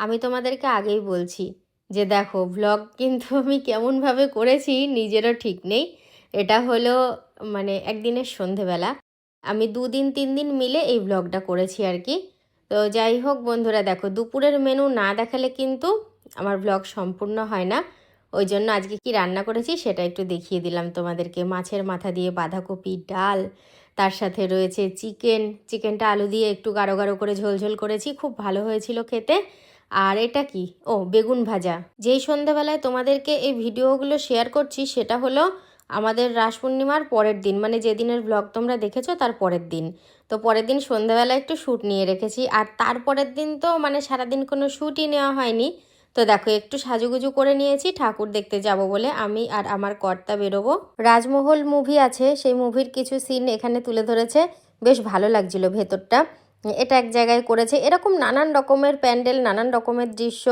আমি তোমাদেরকে আগেই বলছি যে দেখো ভ্লগ কিন্তু আমি কেমনভাবে করেছি নিজেরও ঠিক নেই। এটা হলো মানে একদিনের সন্ধেবেলা। আমি দুদিন তিন দিন মিলে এই ভ্লগটা করেছি আর কি। তো যাই হোক বন্ধুরা, দেখো দুপুরের মেনু না দেখালে কিন্তু আমার ভ্লগ সম্পূর্ণ হয় না। ওই জন্য আজকে কি রান্না করেছি সেটা একটু দেখিয়ে দিলাম তোমাদেরকে। মাছের মাথা দিয়ে বাঁধাকপি, ডাল, তার সাথে রয়েছে চিকেন। চিকেনটা আলু দিয়ে একটু গাঢ় গাঢ় করে ঝোলঝোল করেছি। খুব ভালো হয়েছিল খেতে। আর এটা কি? ও, বেগুন ভাজা। যেই সন্ধ্যাবেলায় তোমাদেরকে এই ভিডিওগুলো শেয়ার করছি, সেটা হলো আমাদের রাস পূর্ণিমার পরের দিন মানে যেদিনের ব্লগ তোমরা দেখেছ তার পরের দিন। তো পরের দিন সন্ধ্যাবেলা একটু শ্যুট নিয়ে রেখেছি। আর তারপরের দিন তো মানে সারাদিন কোনো শ্যুটই নেওয়া হয়নি। তো দেখো, একটু সাজুগুজু করে নিয়েছি, ঠাকুর দেখতে যাব বলে আমি আর আমার কর্তা বেরোবো। রাজমহল মুভি আছে, সেই মুভির কিছু সিন এখানে তুলে ধরেছে। বেশ ভালো লাগছিল ভেতরটা। এটা এক জায়গায় করেছে। এরকম নানান রকমের প্যান্ডেল, নানান রকমের দৃশ্য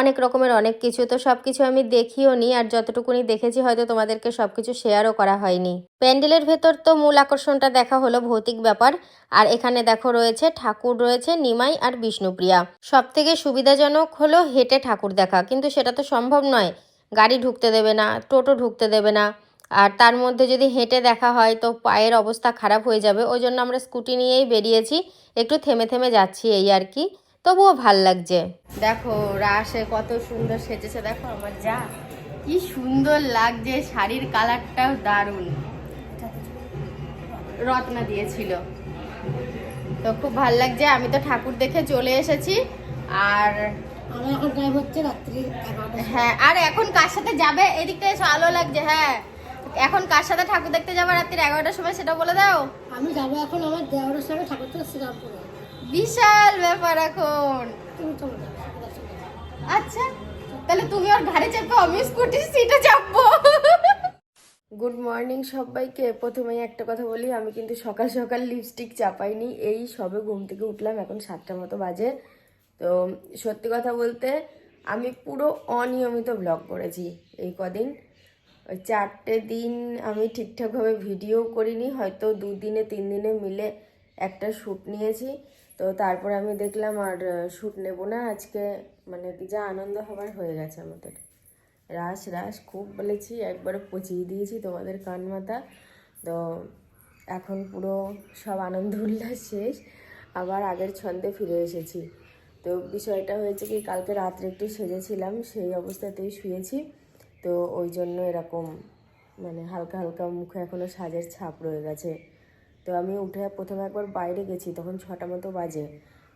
অনেক রকমের অনেক কিছু। তো সব কিছু আমি দেখিও নি আর যতটুকুনি দেখেছি হয়তো তোমাদেরকে সব কিছু শেয়ারও করা হয়নি। প্যান্ডেলের ভেতর তো মূল আকর্ষণটা দেখা হলো ভৌতিক ব্যাপার। আর এখানে দেখো রয়েছে ঠাকুর রয়েছে, নিমাই আর বিষ্ণুপ্রিয়া। সব থেকে সুবিধাজনক হলো হেঁটে ঠাকুর দেখা। কিন্তু সেটা তো সম্ভব নয়। গাড়ি ঢুকতে দেবে না, টোটো ঢুকতে দেবে না। আর তার মধ্যে যদি হেঁটে দেখা হয় তো পায়ের অবস্থা খারাপ হয়ে যাবে। ওই জন্য আমরা স্কুটি নিয়েই বেরিয়েছি। একটু থেমে থেমে যাচ্ছি এই আর কি। তবুও ভালো লাগছে। দেখো রাসে কত সুন্দর সেজেছে। দেখো আমার যা কি সুন্দর লাগছে। শাড়ির কালারটাও দারুণ। রত্না দিয়েছিল। তো খুব ভালো লাগছে। আমি তো ঠাকুর দেখে চলে এসেছি। আর হ্যাঁ আর এখন কার সাথে যাবে? এদিকটা এসে আলো লাগছে হ্যাঁ। এখন কার সাথে ঠাকুর দেখতে যাবে রাত্রির এগারোটার সময় সেটা বলে দাও? আমি যাব এখন আমার দেওয়ারের সঙ্গে ঠাকুর তো শ্রীরামপুরে বিশাল ব্যাপার এখন। তুমি। আচ্ছা তাহলে তুমি ওর ঘাড়ে চাপো আমি স্কুটির সিটে চাপবো গুড মর্নিং সবাইকে। প্রথমেই একটা কথা বলি আমি কিন্তু সকাল সকাল লিপস্টিক চাপাইনি। এই সবে ঘুম থেকে উঠলাম এখন সাতটা মতো বাজে। তো সত্যি কথা বলতে আমি পুরো অনিয়মিত ব্লগ করেছি এই কদিন। ওই চারটে দিন আমি ঠিকঠাকভাবে ভিডিও করিনি, হয়তো দুদিনে তিন দিনে মিলে একটা শ্যুট নিয়েছি। তো তারপর আমি দেখলাম আর শ্যুট নেব না, আজকে মানে যা আনন্দ হবার হয়ে গেছে আমাদের। রাস রাস খুব বলেছি একবারে পচিয়ে দিয়েছি তোমাদের কান মাথা তো এখন পুরো সব আনন্দ উল্লাস শেষ, আবার আগের ছন্দে ফিরে এসেছি। তো বিষয়টা হয়েছে কি, কালকে রাত্রে একটু সেজেছিলাম, সেই অবস্থাতেই শুয়েছি। তো ওই জন্য এরকম মানে হালকা হালকা মুখে এখনও সাজের ছাপ রয়ে গেছে। তো আমি উঠে প্রথমে একবার বাইরে গেছি, তখন ছটা মতো বাজে।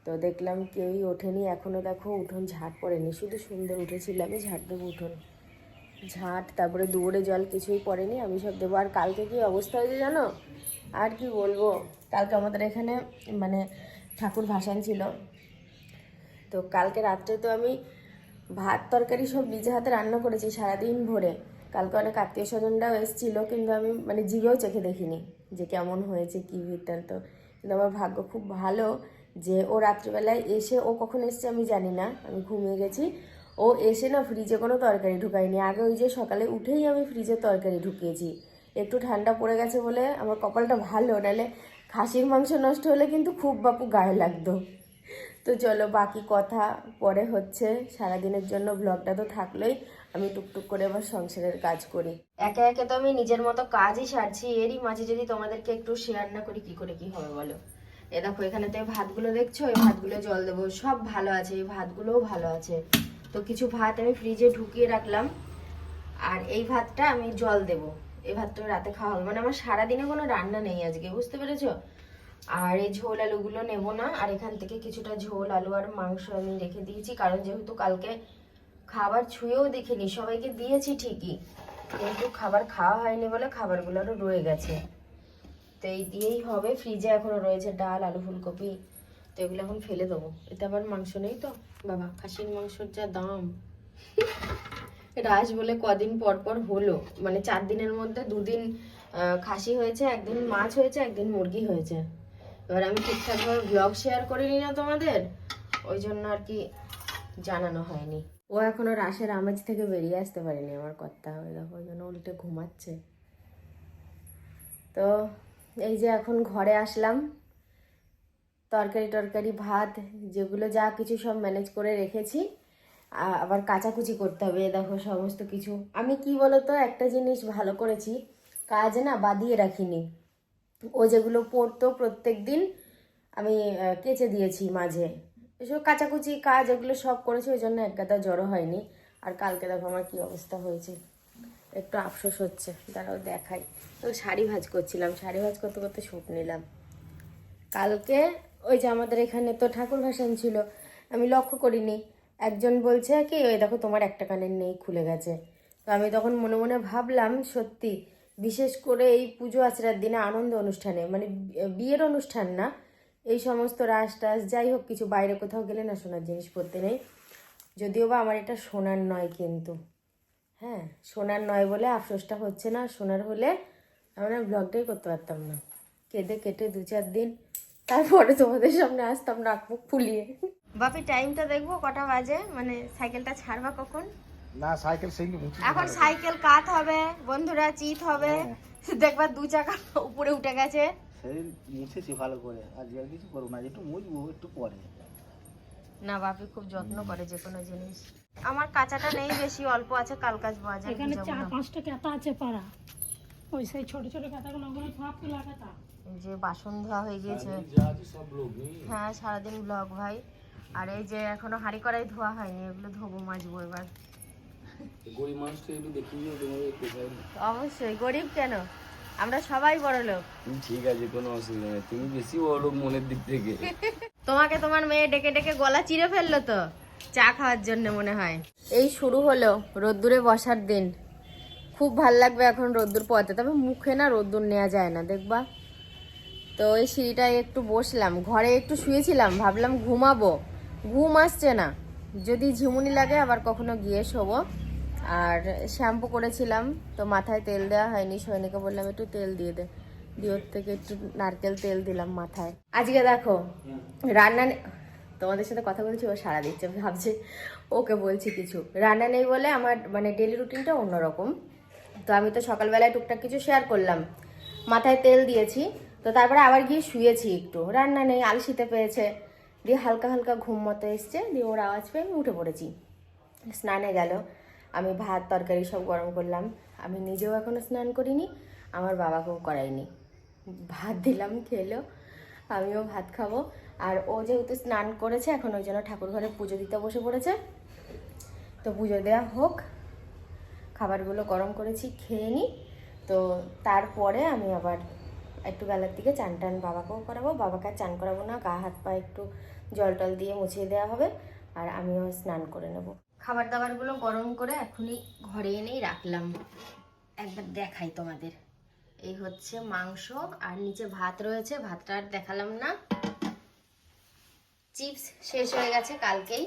তো দেখলাম কেউই ওঠেনি এখনও দেখো উঠোন ঝাড় পড়েনি, শুধু সুন্দর উঠেছিলামই ঝাড় দেবো উঠোন। ঝাঁট, তারপরে দুয়ারে জল কিছুই পড়েনি, আমি সব দেবো। আর কালকে কি অবস্থা হয়েছে জানো? আর কি বলব? কালকে আমাদের এখানে মানে ঠাকুর ভাসান ছিল। তো কালকে রাত্রে তো আমি ভাত, তরকারি সব নিজে হাতে রান্না করেছি সারাদিন ভরে। কালকে অনেক আত্মীয় স্বজনরাও এসেছিল, কিন্তু আমি মানে জিভেও চেখে দেখিনি যে কেমন হয়েছে, কী বৃত্তান্ত কিন্তু আমার ভাগ্য খুব ভালো যে ও রাত্রিবেলায় এসে, ও কখন এসছে আমি জানি না, আমি ঘুমিয়ে গেছি। ও এসে না ফ্রিজে কোনো তরকারি ঢুকায়নি। আগে ওই যে সকালে উঠেই আমি ফ্রিজে তরকারি ঢুকিয়েছি। একটু ঠান্ডা পড়ে গেছে বলে আমার কপালটা ভালো, নাহলে খাসির মাংস নষ্ট হলে কিন্তু খুব বাপু গায়ে লাগতো। তো চলো বাকি কথা পরে হচ্ছে। সারাদিনের জন্য ব্লগটা তো থাকলোই। আমি টুকটুক করে আবার সংসারের কাজ করি। একে একে তো আমি নিজের মতো কাজই সারছি। এরই মাঝে যদি তোমাদেরকে একটু শেয়ার না করি, কি করে কি হবে বলো? এ দেখো এখানে তো ভাতগুলো দেখছ? এই ভাতগুলো জল দেবো। সব ভালো আছে, এই ভাতগুলোও ভালো আছে। তো কিছু ভাত আমি ফ্রিজে ঢুকিয়ে রাখলাম। আর এই ভাতটা আমি জল দেব। এই ভাতটা রাতে খাওয়া হবে। মানে আমার সারাদিনে কোনো রান্না নেই আজকে, বুঝতে পেরেছ? আর এই ঝোল আলুগুলো নেব না, আর এখান থেকে কিছুটা ঝোল, আলু আর মাংস আমি রেখে দিয়েছি, কারণ যেহেতু কালকে খাবার ছুঁয়েও দেখিনি, সবাইকে দিয়েছি ঠিকই, কিন্তু খাবার খাওয়া হয়নি বলে খাবারগুলো আরও রয়ে গেছে। তো এই দিয়েই হবে, ফ্রিজে এখনও রয়েছে ডাল, আলু ফুলকপি, তো এগুলো এখন ফেলে দেবো। এতে আবার মাংস নেই তো? বাবা, খাসির মাংসর যা দাম। রাস বলে কদিন পর পর হলো মানে চার দিনের মধ্যে দুদিন খাসি হয়েছে, একদিন মাছ হয়েছে, একদিন মুরগি হয়েছে। এবার আমি ঠিকঠাকভাবে ব্লগ শেয়ার করিনি না তোমাদের, ওই জন্য আর কি জানানো হয়নি। ও এখনও রাসের আমেজ থেকে বেরিয়ে আসতে পারেনি, আমার কর্তা হয়ে দেখো, ওই জন্য উল্টে ঘুমাচ্ছে। তো এই যে এখন ঘরে আসলাম, তরকারি টরকারি, ভাত, যেগুলো যা কিছু সব ম্যানেজ করে রেখেছি। আবার কাচাকুচি করতে হবে দেখো সমস্ত কিছু। আমি কি বলতো, একটা জিনিস ভালো করেছি, কাজ না বাদিয়ে রাখিনি। ও যেগুলো পড়তো প্রত্যেক দিন আমি কেচে দিয়েছি মাঝে। এসব কাচাকুচি কাজ এগুলো সব করেছি, ওই জন্য এক গাদা জড়ো হয়নি। আর কালকে দেখো আমার কি অবস্থা হয়েছে। একটু আফসোস হচ্ছে। দাঁড়াও, দেখাই। তো শাড়ি ভাজ করছিলাম। শাড়ি ভাজ করতে করতে শুট নিলাম। কালকে ওই যে আমাদের এখানে তো ঠাকুর ভাসান ছিল, আমি লক্ষ্য করিনি। একজন বলছে কি, ওই দেখো তোমার একটা কানের নেই, খুলে গেছে। তো আমি তখন মনে মনে ভাবলাম, সত্যি? বিশেষ করে এই পুজো আচরার দিনে আনন্দ অনুষ্ঠানে মানে বিয়ের অনুষ্ঠান না, এই সমস্ত রাস টাস, যাই হোক কিছু বাইরে কোথাও গেলে না সোনার জিনিস পরতে নেই। যদিও বা আমার এটা সোনার নয় কিন্তু হ্যাঁ সোনার নয় বলে আফসোসটা হচ্ছে না, সোনার হলে আমরা ব্লগটাই করতে পারতাম না। কেঁদে কেটে দু চার দিন, তারপরে তোমাদের সামনে আসতাম নাক মুখ ফুলিয়ে। বাপি টাইমটা দেখব কটা বাজে? মানে সাইকেলটা ছাড়বা কখন? না সাইকেল সেই মুছি এখন সাইকেল কাত হবে বন্ধুরা চিত হবে। দেখবা দু চাকা উপরে উঠে গেছে। সেই মুছেছি ভালো করে আজকে আর কিছু করব না একটু মুছবো একটু পরে। না বাপি খুব যত্ন করে যে কোনো জিনিস। আমার কাঁচাটা নেই বেশি অল্প আছে কাল কাজ যায় এখানে চার পাঁচটা কেতা আছে পাড়া। ওই সেই ছোট ছোট কেতাগুলো ওগুলো সব তোলা এই যে বাসন ধোয়া হয়ে গিয়েছে। হ্যাঁ সারাদিন ব্লগ ভাই। আর এই যে এখনও হাঁড়ি কড়াই ধোয়া হয়নি এগুলো ধোবো মাজবো এবার। গরিব মানুষকে একটু দেখিয়ে তোমার কোথায় অবশ্যই গরিব কেন? আমরা সবাই বড় লোক। ঠিক আছে কোনো অসুবিধা নেই। তুমি বেশি বড় মনের দিক থেকে। তোমাকে তোমার মেয়ে ডেকে ডেকে গলা চিরে ফেলল তো? চা খাওয়ার জন্য মনে হয়। এই শুরু হলো রোদ্দুরে বসার দিন। খুব ভালো লাগবে এখন রোদ্দুর পথে তবে মুখে না রোদ্দুর নেওয়া যায় না দেখবা? তো এই সিঁড়িটায় একটু বসলাম ঘরে একটু শুয়েছিলাম ভাবলাম ঘুমাবো। ঘুম আসছে না। যদি ঝিমুনি লাগে আবার কখনো গিয়ে শোবো। আর শ্যাম্পু করেছিলাম, তো মাথায় তেল দেওয়া হয়নি সৈনিকে বললাম একটু তেল দিয়ে দে। দিয়ে ওর থেকে একটু নারকেল তেল দিলাম মাথায়। আজকে দেখো, রান্না তোমাদের সাথে কথা বলছি, ও সারা দিচ্ছে, ভাবছে ওকে বলছি কিছু। রান্না নেই বলে আমার মানে ডেলি রুটিনটা অন্যরকম। তো আমি তো সকালবেলায় টুকটাক কিছু শেয়ার করলাম। মাথায় তেল দিয়েছি, তো তারপরে আবার গিয়ে শুয়েছি একটু। রান্না নেই, আলসিতে পেয়েছে। দিয়ে হালকা হালকা ঘুম মতো এসছে, দিয়ে ওর আওয়াজ পেয়ে আমি উঠে পড়েছি। স্নানে গেল। আমি ভাত, তরকারি সব গরম করলাম। আমি নিজেও এখনও স্নান করিনি, আমার বাবাকেও করাইনি। ভাত দিলাম, খেলো, আমিও ভাত খাব। আর ও যেহেতু স্নান করেছে, এখন ওই জন্য ঠাকুর ঘরে পুজো দিতে বসে পড়েছে। তো পুজো দেওয়া হোক, খাবারগুলো গরম করেছি, খেয়ে নিই তো তারপরে আমি আবার একটু বেলার দিকে চান টান বাবাকেও করাবো। বাবাকে আর চান করাবো না, গা হাত পা একটু জল টল দিয়ে মুছিয়ে দেওয়া হবে, আর আমিও স্নান করে নেব। খাবার দাবারগুলো গরম করে এখনই ঘরে এনেই রাখলাম। একবার দেখাই তোমাদের। এই হচ্ছে মাংস আর নিচে ভাত রয়েছে ভাতটা আর দেখালাম না। চিপস শেষ হয়ে গেছে কালকেই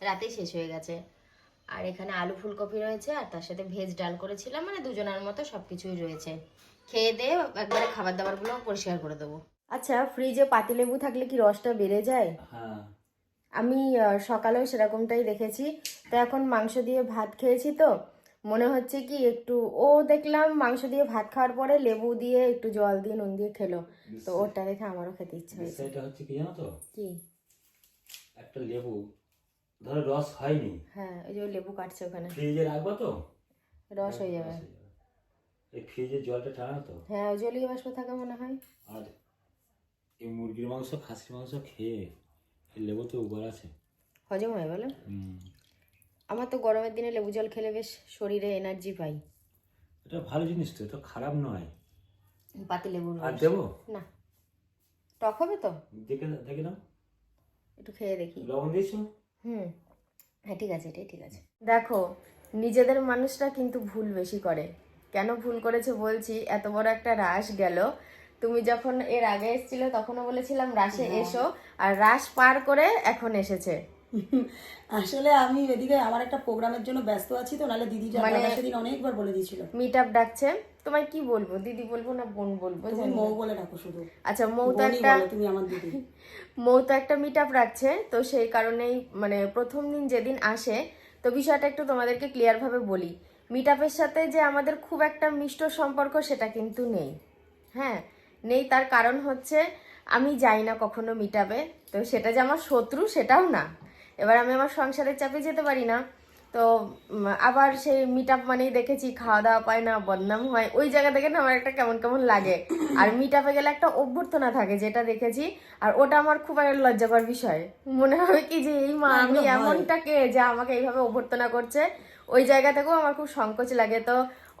রাতেই শেষ হয়ে গেছে। আর এখানে আলু ফুলকপি রয়েছে আর তার সাথে ভেজ ডাল করেছিলাম মানে দুজনের মতো সব কিছুই রয়েছে। খেয়ে দিয়ে একবারে খাবার দাবারগুলো পরিষ্কার করে দেবো। আচ্ছা ফ্রিজে পাতিলেবু থাকলে কি রসটা বেড়ে যায়? হ্যাঁ। আমি সকালেও সেরকমটাই দেখেছি। তো এখন মাংস দিয়ে ভাত খেয়েছি তো। মনে হচ্ছে কি একটু ও দেখলাম মাংস দিয়ে ভাত খাওয়ার পরে লেবু দিয়ে একটু জল দিয়ে নুন দিয়ে খেলো। তো ওটা দেখে আমারও খেতে ইচ্ছে হয়েছে। বিষয়টা হচ্ছে কি জানো তো? কি? একটা লেবু। ধরো রস হয়নি। হ্যাঁ ওই যে লেবু কাটছে ওখানে। ফ্রিজে রাখব তো? রস হয়ে যাবে। এই ফ্রিজের জলটা টানা তো। হ্যাঁ ওই জলীয় বাষ্প থাকা মনে হয়। আর এই মুরগির মাংস খাসির মাংস খেয়ে এই লেবুতে উপর আছে। হজম হয় বলো? আমার তো গরমের দিনে লেবু জল খেলে বেশ শরীরে এনার্জি পাই। এটা ভালো জিনিস তো এটা খারাপ নয়। পাতি লেবু আর দেবো? না। টক হবে তো? দেখে দেখে নাও। একটু খেয়ে দেখি। লবণ দিয়েছ? হুম। হ্যাঁ ঠিক আছে এটাই ঠিক আছে। দেখো নিজেদের মানুষরা কিন্তু ভুল বেশি করে। কেন ভুল করেছে বলছি এত বড় একটা রাস গেল তুমি যখন এর আগে এসেছিলে তখনও বলেছিলাম রাশে এসো আর রাস পার করে এখন এসেছে। আসলে আমি এদিকে আমার একটা প্রোগ্রামের জন্য ব্যস্ত আছি তো নাহলে দিদি মানে- সেদিন অনেকবার বলে দিয়েছিল। মিট আপ ডাকছে। তোমায় কি বলব? দিদি বলব না বোন বলব তুমি মৌ বলে ডাকো শুধু। আচ্ছা মৌ তো একটা তুমি আমার দিদি। মৌ তো একটা মিট আপ রাখছে তো সেই কারণেই মানে প্রথম দিন যেদিন আসে তো বিষয়টা একটু তোমাদেরকে ক্লিয়ারভাবে বলি। মিট আপের সাথে যে আমাদের খুব একটা মিষ্ট সম্পর্ক সেটা কিন্তু নেই। হ্যাঁ? নেই তার কারণ হচ্ছে আমি যাই না কখনো মিটাবে তো সেটা যে আমার শত্রু সেটাও না। এবার আমি আমার সংসারের চাপে যেতে পারি না। তো আবার সেই মিট আপ মানেই দেখেছি খাওয়া দাওয়া পায় না বদনাম হয়। ওই জায়গা থেকে না আমার একটা কেমন কেমন লাগে। আর মিট আপে গেলে একটা অভ্যর্থনা থাকে যেটা দেখেছি। আর ওটা আমার খুব একটা লজ্জাকর বিষয়। মনে হবে কি যে এই মা আমি এমনটাকে যে আমাকে এইভাবে অভ্যর্থনা করছে? ওই জায়গা থেকেও আমার খুব সংকোচ লাগে। তো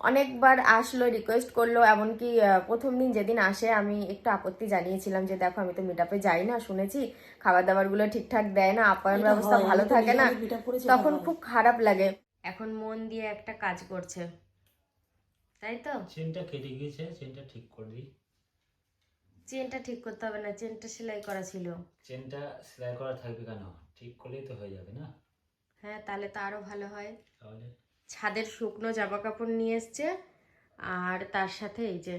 অনেকবার আসলো রিকোয়েস্ট করল এমনকি প্রথম দিন যেদিন আসে আমি একটু আপত্তি জানিয়েছিলাম যে দেখো আমি তো মিট আপে যাই না শুনেছি খাবার দাবারগুলো ঠিকঠাক দেয় না আপ্যায়ন ব্যবস্থা ভালো থাকে না। তখন খুব খারাপ লাগে। এখন মন দিয়ে একটা কাজ করছে। তাই তো? চেনটা কেটে গিয়েছে চেনটা ঠিক করে দিই। চেনটা ঠিক করতে হবে না চেনটা সেলাই করা ছিল। চেনটা সেলাই করা থাকবে কেন? ঠিক করলেই তো হয়ে যাবে না। হ্যাঁ তাহলে তো আরও ভালো হয়। তাহলে ছাদের শুকনো জামা কাপড় নিয়ে এসছে আর তার সাথে এই যে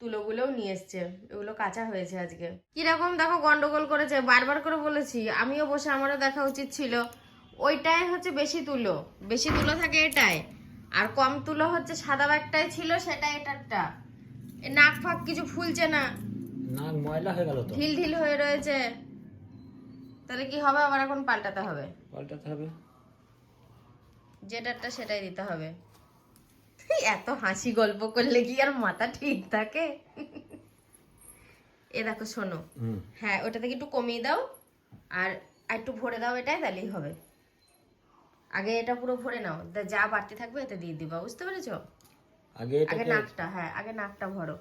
তুলোগুলোও নিয়ে এসছে। এগুলো কাঁচা হয়েছে আজকে। কীরকম দেখো গন্ডগোল করেছে বারবার করে বলেছি আমিও বসে আমারও দেখা উচিত ছিল। ওইটাই হচ্ছে বেশি তুলো বেশি তুলো থাকে এটাই। আর কম তুলো হচ্ছে সাদা ব্যাগটাই ছিল সেটা এটারটা এ নাক ফাক কিছু ফুলছে না। না ময়লা হয়ে গেল তো। ঢিল ঢিল হয়ে রয়েছে। তাহলে কি হবে? আবার এখন পাল্টাতে হবে। পাল্টাতে হবে। যেটারটা সেটাই দিতে হবে। এত হাসি গল্প করলে কি আর মাথা ঠিক থাকে? এ দেখো শোনো। হ্যাঁ ওটা থেকে একটু কমিয়ে দাও আর একটু ভরে দাও এটাই তাহলেই হবে। আগে এটা পুরো ভরে নাও। যা বাড়তি থাকবে এতে দিয়ে দিবা বুঝতে পেরেছ? আগে আগে নাকটা হ্যাঁ আগে নাকটা ভরো।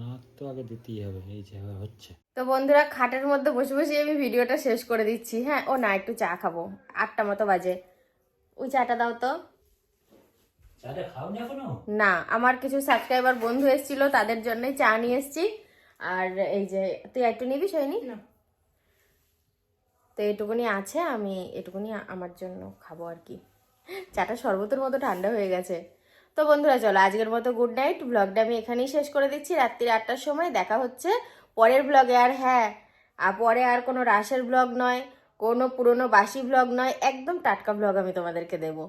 নাক তো আগে দিতেই হবে এই যে হচ্ছে। তো বন্ধুরা খাটের মধ্যে বসে বসে আমি ভিডিওটা শেষ করে দিচ্ছি। হ্যাঁ ও না একটু চা খাব। আটটা মতো বাজে। ওই চাটা দাও তো। না আমার কিছু সাবস্ক্রাইবার বন্ধু এসেছিল তাদের জন্যই চা নিয়ে এসেছি। আর এই যে তুই একটু নিবি সৈনি? তো এটুকুনি আছে আমি এটুকুনি আমার জন্য খাব আর কি। চাটা শরবতের মতো ঠান্ডা হয়ে গেছে। তো বন্ধুরা চলো আজকের মতো গুড নাইট ব্লগটা আমি এখানেই শেষ করে দিচ্ছি। রাত্রি আটটার সময় দেখা হচ্ছে পরের ব্লগে আর হ্যাঁ আর পরে আর কোনো রাসের ব্লগ নয়। কোনো পুরনো বাসি ব্লগ নয় একদম টাটকা ব্লগ আমি তোমাদেরকে দেবো।